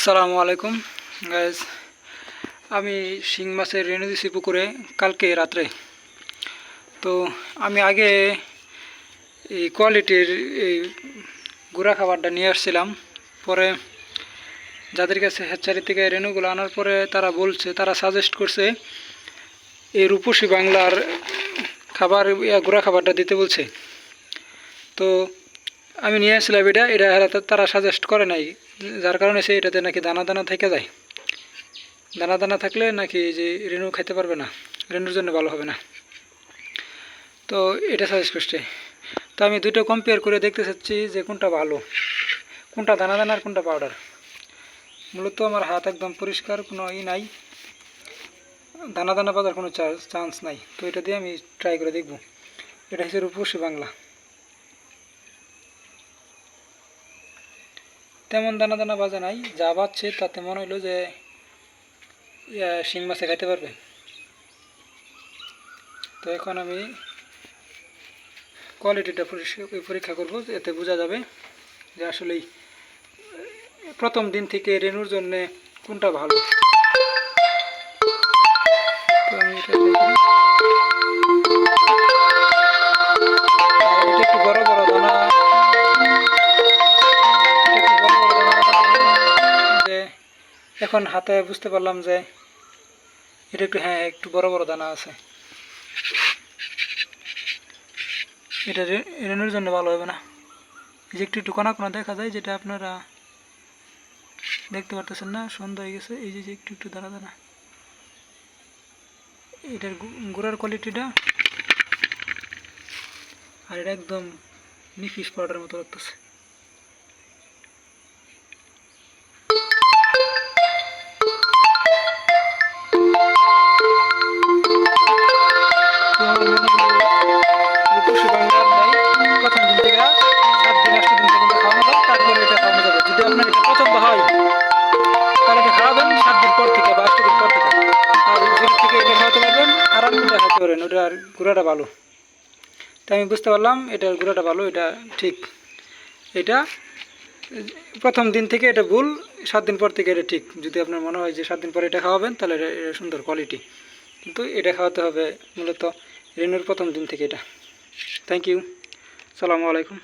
আসসালামু আলাইকুম গাইজ আমি শিং মাছের রেণু দিছি পুকুরে কালকে রাত্রে। তো আমি আগে এই কোয়ালিটির এই গুঁড়া খাবারটা নিয়ে আসছিলাম। পরে যাদের কাছে হ্যাচারি থেকে রেণুগুলো আনার পরে তারা বলছে, তারা সাজেস্ট করছে, এই রূপসী বাংলার খাবার গুঁড়া খাবারটা দিতে বলছে। তো আমি নিয়ে আসছিলাম এটা এটা তারা সাজেস্ট করে নাই। যার কারণে সে এটাতে নাকি দানা দানা থেকে যায়। দানা দানা থাকলে নাকি যে রেণু খাইতে পারবে না, রেণুর জন্য ভালো হবে না। তো এটা সাজেস্ট করছে। তো আমি দুটো কম্পেয়ার করে দেখতে চাচ্ছি যে কোনটা ভালো, কোনটা দানা দানা আর কোনটা পাউডার মূলত আমার হাত একদম পরিষ্কার, কোনো ই নাই। দানা দানা পাতার কোনো চান্স নাই। তো এটা দিয়ে আমি ট্রাই করে দেখব। এটা হচ্ছে রূপসী বাংলা। তেমন দানা দানা বাজে নাই, যা বাজছে তাতে মনে হইল যে শিং মাছে খাইতে পারবে। তো এখন আমি কোয়ালিটিটা পরীক্ষা করব, এতে বোঝা যাবে যে আসলেই প্রথম দিন থেকে রেনুর জন্য কোনটা ভালো। তো আমি এটা এখন হাতে বুঝতে পারলাম যে এটা একটু হ্যাঁ একটু বড় বড় দানা আছে। এটা রে- রেণুর জন্য ভালো হবে না। এই যে একটু একটু কোনা দেখা যায়, যেটা আপনারা দেখতে পারতেছেন না, সন্ধ্যা হয়ে গেছে। এই যে যে একটু একটু দানা দানা। এটার গুঁড়ার কোয়ালিটিটা আর এটা একদম নিফিস পাউডার মতো লাগতেছে। আরাম পারেন পারেন ওটার গুঁড়াটা ভালো। তাই আমি বুঝতে পারলাম এটার গুঁড়াটা ভালো, এটা ঠিক। এটা প্রথম দিন থেকে এটা ভুল, সাত দিন পর থেকে এটা ঠিক। যদি আপনার মনে হয় যে সাত দিন পরে এটা খাওয়াবেন, তাহলে এটা এটা সুন্দর কোয়ালিটি কিন্তু এটা খাওয়াতে হবে মূলত রেনুর প্রথম দিন থেকে এটা। থ্যাংক ইউ সালামু আলাইকুম।